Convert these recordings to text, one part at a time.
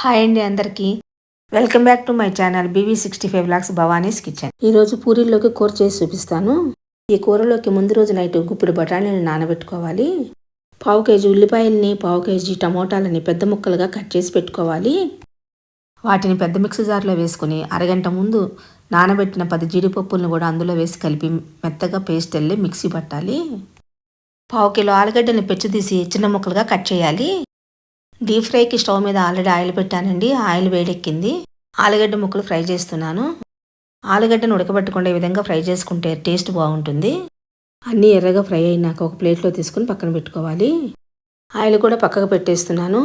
Hi అండి అందరికీ. Welcome back to my channel BV sixty five lakhs Bhavani's kitchen ఈరోజు పూరీల్లోకి కూర చేసి చూపిస్తాను. ఈ కూరలోకి ముందు రోజు నైట్ గుప్పిడి బఠానీలు నానబెట్టుకోవాలి. పావు కేజీ ఉల్లిపాయల్ని పావు కేజీ టమోటాలని పెద్ద ముక్కలుగా కట్ చేసి పెట్టుకోవాలి. వాటిని పెద్ద మిక్సీ జార్లో వేసుకుని అరగంట ముందు నానబెట్టిన పది జీడిపప్పులను కూడా అందులో వేసి కలిపి మెత్తగా పేస్ట్ వెళ్ళి మిక్సీ పట్టాలి. పావు కిలో ఆలుగడ్డని పెచ్చు తీసి చిన్న ముక్కలుగా కట్ చేయాలి. డీప్ ఫ్రైకి స్టవ్ మీద ఆల్రెడీ ఆయిల్ పెట్టానండి. ఆయిల్ వేడెక్కింది. ఆలుగడ్డ ముక్కలు ఫ్రై చేస్తున్నాను. ఆలుగడ్డను ఉడకబెట్టుకునే విధంగా ఫ్రై చేసుకుంటే టేస్ట్ బాగుంటుంది. అన్నీ ఎర్రగా ఫ్రై అయినాక ఒక ప్లేట్లో తీసుకుని పక్కన పెట్టుకోవాలి. ఆయిల్ కూడా పక్కకు పెట్టేస్తున్నాను.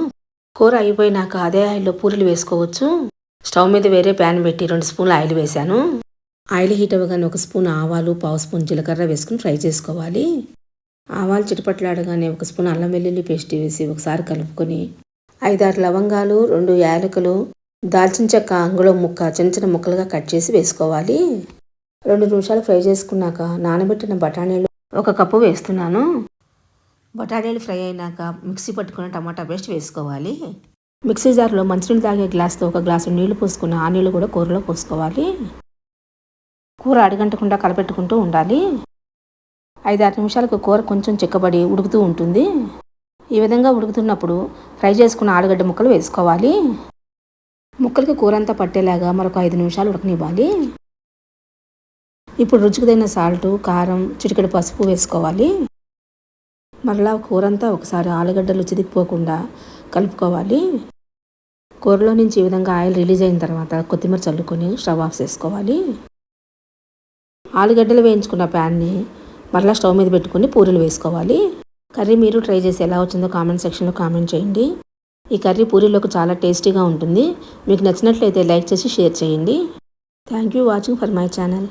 కూర అయిపోయినాక అదే ఆయిల్లో పూరీలు వేసుకోవచ్చు. స్టవ్ మీద వేరే ప్యాన్ పెట్టి రెండు స్పూన్లు ఆయిల్ వేశాను. ఆయిల్ హీట్ అవ్వగానే ఒక స్పూన్ ఆవాలు పావు స్పూన్ జీలకర్ర వేసుకుని ఫ్రై చేసుకోవాలి. ఆవాలు చిటపట్లాడగానే ఒక స్పూన్ అల్లం వెల్లుల్లి పేస్ట్ వేసి ఒకసారి కలుపుకొని ఐదారు లవంగాలు రెండు యాలకులు దాల్చిన చెక్క అంగుళం ముక్క చిన్న చిన్న ముక్కలుగా కట్ చేసి వేసుకోవాలి. రెండు నిమిషాలు ఫ్రై చేసుకున్నాక నానబెట్టిన బఠానీలు ఒక కప్పు వేస్తున్నాను. బఠానీలు ఫ్రై అయినాక మిక్సీ పట్టుకున్న టమాటా పేస్ట్ వేసుకోవాలి. మిక్సీ జార్లో మంచినీళ్ళు తాగే గ్లాస్తో ఒక గ్లాసు నీళ్ళు పోసుకున్న ఆ నీళ్ళు కూడా కూరలో పోసుకోవాలి. కూర అడగంటకుండా కలపెట్టుకుంటూ ఉండాలి. ఐదారు నిమిషాలకు కూర కొంచెం చిక్కబడి ఉడుకుతూ ఉంటుంది. ఈ విధంగా ఉడుకుతున్నప్పుడు ఫ్రై చేసుకున్న ఆలుగడ్డ ముక్కలు వేసుకోవాలి. ముక్కలకి కూర అంతా పట్టేలాగా మరొక ఐదు నిమిషాలు ఉడకనివ్వాలి. ఇప్పుడు రుచికి తగిన సాల్ట్ కారం చిటికెడు పసుపు వేసుకోవాలి. మరలా కూర అంతా ఒకసారి ఆలుగడ్డలు చిదికిపోకుండా కలుపుకోవాలి. కూరలో నుంచి ఈ విధంగా ఆయిల్ రిలీజ్ అయిన తర్వాత కొత్తిమీర చల్లుకొని స్టవ్ ఆఫ్ చేసుకోవాలి. ఆలుగడ్డలు వేయించుకున్న ప్యాన్ని మరలా స్టవ్ మీద పెట్టుకుని పూరీలు వేసుకోవాలి. కర్రీ మీరు ట్రై చేసి ఎలా వచ్చిందో కామెంట్ సెక్షన్లో కామెంట్ చేయండి. ఈ కర్రీ పూరీలోకి చాలా టేస్టీగా ఉంటుంది. మీకు నచ్చినట్లయితే లైక్ చేసి షేర్ చేయండి. Thank you watching for my channel